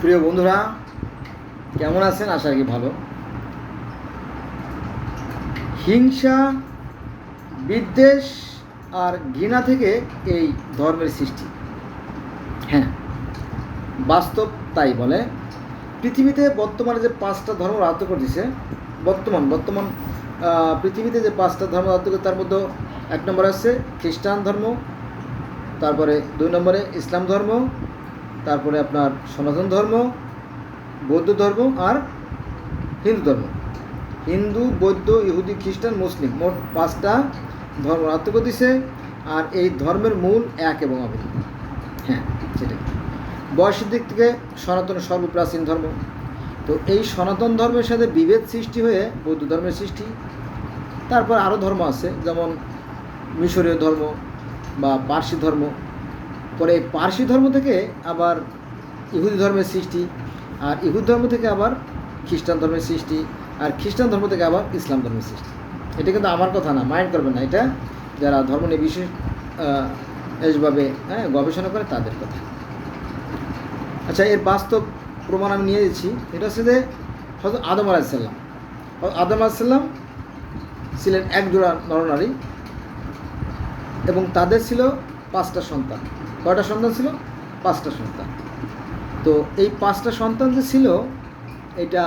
প্রিয় বন্ধুরা, কেমন আছেন? আশা করি ভালো। হিংসা, বিদ্বেষ আর ঘৃণা থেকে এই ধর্মের সৃষ্টি। হ্যাঁ বাস্তব তাই বলে। পৃথিবীতে বর্তমানে যে পাঁচটা ধর্ম রাজ্য করতেছে বর্তমান বর্তমান পৃথিবীতে যে পাঁচটা ধর্ম রাজ্য করে তার মধ্যে এক নম্বর আছে খ্রিস্টান ধর্ম, তারপরে দুই নম্বরে ইসলাম ধর্ম তারপরে আপনার সনাতন ধর্ম, বৌদ্ধ ধর্ম আর হিন্দু ধর্ম। হিন্দু, বৌদ্ধ, ইহুদি, খ্রিস্টান, মুসলিম মোট পাঁচটা ধর্ম রাত্মক দিছে আর এই ধর্মের মূল এক এবং অভিন্ন হ্যাঁ সেটাই। বয়সের দিক থেকে সনাতন সর্বপ্রাচীন ধর্ম। তো এই সনাতন ধর্মের সাথে বিভেদ সৃষ্টি হয়ে বৌদ্ধ ধর্মের সৃষ্টি। তারপর আরও ধর্ম আছে, যেমন মিশরীয় ধর্ম বা পার্সি ধর্ম। পরে পার্সি ধর্ম থেকে আবার ইহুদি ধর্মের সৃষ্টি, আর ইহুদি ধর্ম থেকে আবার খ্রিস্টান ধর্মের সৃষ্টি, আর খ্রিস্টান ধর্ম থেকে আবার ইসলাম ধর্মের সৃষ্টি। এটা কিন্তু আমার কথা না, মাইন্ড করবেন না, এটা যারা ধর্ম নিয়ে বিশেষ এসভাবে হ্যাঁ গবেষণা করে তাদের কথা। আচ্ছা এর বাস্তব প্রমাণ আমি নিয়ে যাচ্ছি এটা হচ্ছে যে হয়তো আদম আলাহিসাল্লাম আদম আলাহিসাল্লাম ছিলেন একজোড়া নরনারী এবং তাদের ছিল পাঁচটা সন্তান। কয়টা সন্তান ছিল? পাঁচটা সন্তান। তো এই পাঁচটা সন্তান যে ছিল, এটা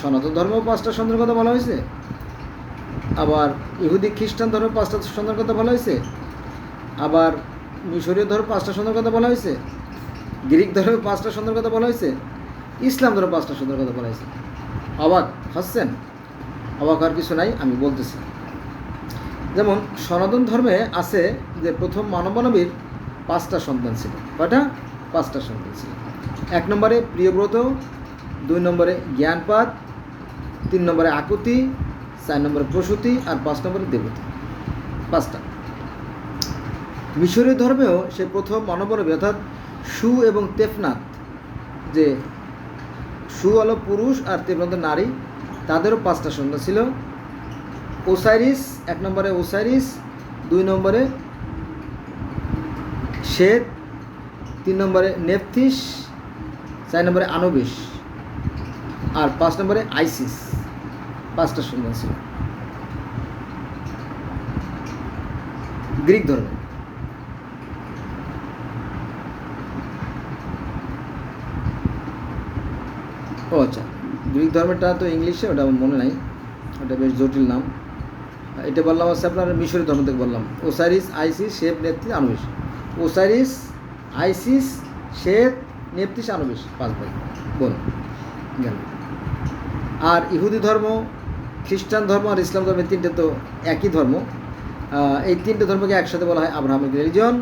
সনাতন ধর্ম পাঁচটা সন্তানের কথা বলা হয়েছে। আবার ইহুদি, খ্রিস্টান ধর্ম পাঁচটা সন্তানের কথা বলা হয়েছে। আবার মিশরীয় ধর্ম পাঁচটা সন্তানের কথা বলা হয়েছে। গ্রিক ধর্মে পাঁচটা সন্তানের কথা বলা হয়েছে। ইসলাম ধর্মে পাঁচটা সন্তানের কথা বলা হয়েছে। অবাক হাসছেন অবাক আর কিছু নাই, আমি বলতেছি। যেমন সনাতন ধর্মে আছে যে প্রথম মানবমানবীর পাঁচটা সন্তান ছিল। কয়টা? পাঁচটা সন্তান ছিল। এক নম্বরে প্রিয়ব্রত দুই নম্বরে জ্ঞানপাত তিন নম্বরে আকুতি, চার নম্বরে প্রসূতি আর পাঁচ নম্বরে দেবতী। পাঁচটা। মিশরীয় ধর্মেও সে প্রথম মানবমানবী অর্থাৎ সু এবং তেফনাথ যে সু হলো পুরুষ আর তেফনাথ নারী, তাদেরও পাঁচটা সন্তান ছিল। ওসাইরিস, এক নম্বরে ওসাইরিস, দুই নম্বরে শ্বেত তিন নম্বরে নেপথিস চার নম্বরে আনবিস আর পাঁচ নম্বরে আইসিস। পাঁচটা সন্তান ছিল। গ্রিক ধর্ম। ও আচ্ছা গ্রিক ধর্মটা তো ইংলিশে, ওটা আমার মনে নাই। ওটা বেশ জটিল নাম। এটা বললাম হচ্ছে আপনার মিশরের ধর্ম থেকে বললাম। ওসারিস, আইসিস শেপ নেপথিস আনুবিস ওসারিস, আইসিস শেপ নেপতিস আনুবিস পাঁচ ভাই, বোন, গেল। আর ইহুদি ধর্ম, খ্রিস্টান ধর্ম আর ইসলাম ধর্ম এই তিনটে তো একই ধর্ম। এই তিনটে ধর্মকে একসাথে বলা হয় আব্রাহামিক রিলিজন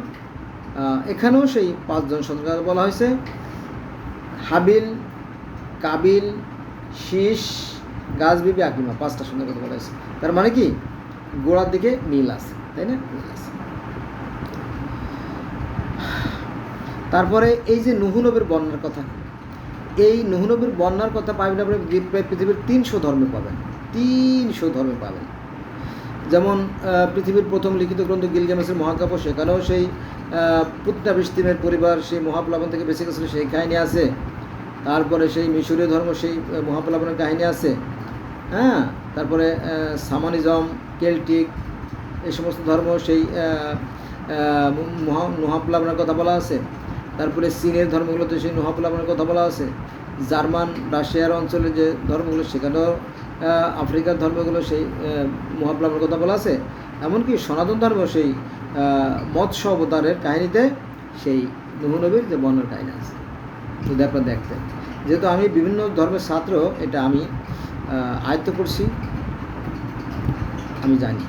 এখানেও সেই পাঁচজন সন্তান বলা হয়েছে। হাবিল, কাবিল, শীষ গাছবিবি আকিমা, পাঁচটা সুন্দর কথা বলা হয়েছে। তার মানে কি? গোড়ার দিকে মিল আছে, তাই না? মিল আছে। তারপরে এই যে নুহু নবীর বন্যার কথা, এই নুহু নবীর বন্যার কথা পাবেন আপনি প্রায় পৃথিবীর তিনশো ধর্মে পাবেন, তিনশো ধর্মে পাবেন। যেমন পৃথিবীর প্রথম লিখিত গ্রন্থ গিলগামেসের মহাকাব্য, সেখানেও সেই পুত্রা বিস্তিমের পরিবার, সেই মহাপ্লাবন থেকে বেঁচে গেছিল, সেই কাহিনী আছে। তারপরে সেই মিশরীয় ধর্ম, সেই মহাপ্লাবনের কাহিনী আছে। হ্যাঁ? তারপরে সামানিজম, কেল্টিক এই সমস্ত ধর্ম সেই মহা, মহাপ্লাবনের কথা বলা আছে। তারপরে চীনের ধর্মগুলোতে সেই মহাপ্লাবনের কথা বলা আছে। জার্মান, রাশিয়ার অঞ্চলে যে ধর্মগুলো, সেখানেও আফ্রিকার ধর্মগুলো সেই মহাপ্লাবনের কথা বলা আছে। এমনকি সনাতন ধর্ম সেই মৎস্য অবতারের কাহিনীতে সেই নুহনবীর যে বর্ণের কাহিনী আছে। যদি আপনারা দেখতেন। যেহেতু আমি বিভিন্ন ধর্মের ছাত্র, এটা আমি আয়ত্ত করছি। আমি জানি।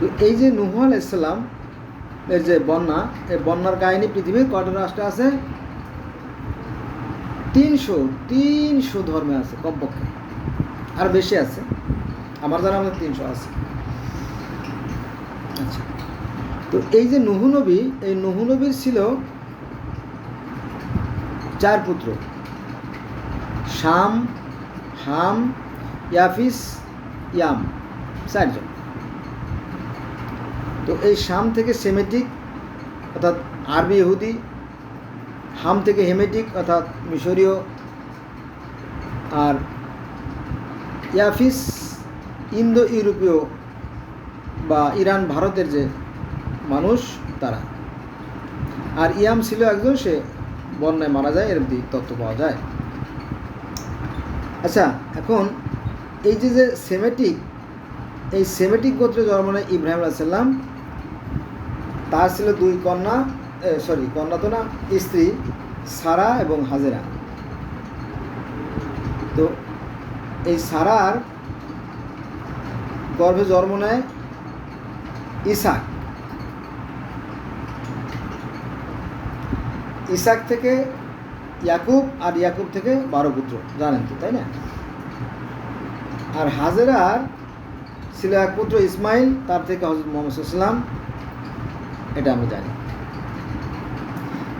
তো এই যে নুহ আল ইসলাম এর যে বন্যা এই বন্যার কাহিনী পৃথিবীর কয়টা রাষ্ট্রে আছে? তিনশো তিনশো ধর্মে আছে, কমপক্ষে। আর বেশি আছে। আমার জানা আমাদের তিনশো আছে। আচ্ছা। তো এই যে নুহু নবী, এই নুহু নবীর ছিল চার পুত্র। শাম, হাম, ইয়াফিস, ইয়াম, চারজন। তো এই শাম থেকে সেমেটিক, অর্থাৎ আরবি ইহুদি, হাম থেকে হেমেটিক, অর্থাৎ মিশরীয়, আর ইয়াফিস ইন্দো ইউরোপীয় বা ইরান ভারতের যে মানুষ, তারা। আর ইয়াম ছিল একজন, সে বন্যায় মারা যায়, এর দিক তথ্য পাওয়া যায়। আচ্ছা এখন এই যে যে সেমেটিক এই সেমেটিক গোত্রে জন্ম নেয় ইব্রাহিম আলাইসাল্লাম তার ছিল দুই কন্যা সরি কন্যা তো না, স্ত্রী, সারা এবং হাজেরা। তো এই সারার গর্ভে জন্ম নেয় ইসাক। ইসাক থেকে ইয়াকুব আর ইয়াকুব থেকে বারো পুত্র, জানেন তো, তাই না? আর হাজেরার ছিল এক পুত্র ইসমাইল, তার থেকে হজরত মোহাম্মদ ইসলাম এটা আমরা জানি।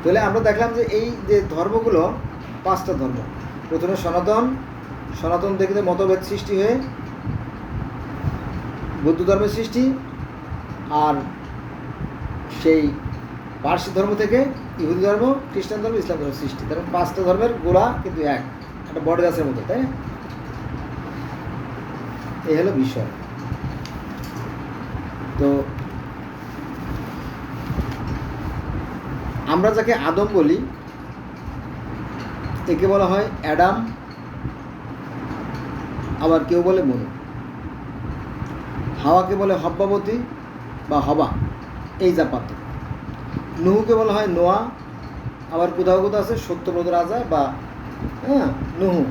তাহলে আমরা দেখলাম যে এই যে ধর্মগুলো, পাঁচটা ধর্ম। প্রথমে সনাতন সনাতন থেকে মতভেদ সৃষ্টি হয়ে বৌদ্ধ ধর্মের সৃষ্টি, আর সেই পার্সি ধর্ম থেকে ইহুদি ধর্ম, খ্রিস্টান ধর্ম, ইসলাম ধর্মের সৃষ্টি। তার পাঁচটা ধর্মের গোড়া কিন্তু এক, একটা বড় গাছের মতো, তাই এই হলো বিষয়। তো আমরা যাকে আদম বলি, একে বলা হয় অ্যাডাম, আবার কেউ বলে মনু। হাওয়াকে বলে হব্বাবতী বা হবা, এই যা নুহুকে বলা হয় নোয়া, আবার কোথাও কোথাও আছে সত্যব্রত রাজা বা হ্যাঁ নুহু।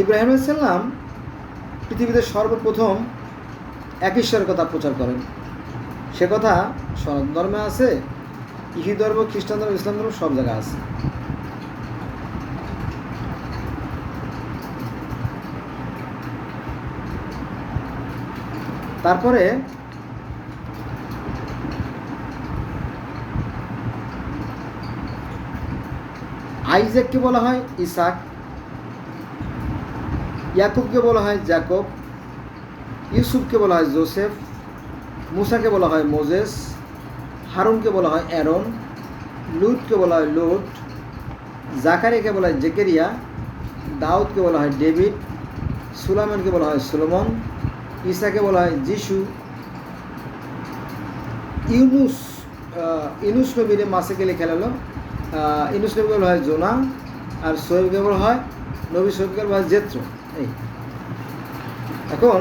ইব্রাহিম সাল্লাম পৃথিবীতে সর্বপ্রথম এক ঈশ্বরের কথা প্রচার করেন। সে কথা সনাতন ধর্মে আছে ইহি ধর্ম, খ্রিস্টান ধর্ম, ইসলাম ধর্ম সব জায়গায় আছে। তারপরে আইজেককে বলা হয় ইসাক। ইয়াকুবকে বলা হয় জ্যাকব ইউসুফকে বলা হয় জোসেফ মুসাকে বলা হয় মোজেস হারুনকে বলা হয় অ্যারন লুটকে বলা হয় লুট জাকারিয়াকে বলা হয় জেকেরিয়া দাউদকে বলা হয় ডেভিড সুলাইমানকে বলা হয় সুলমন ঈসাকে বলা হয় যিশু ইউনুস ইউনুস নবীরে মাসে গেলে খেলালো ইউনুস নবীকে বলা হয় জোনা আর সোহেবকে বলা হয় নবী সোহেবকে বলা হয় জেত্র এখন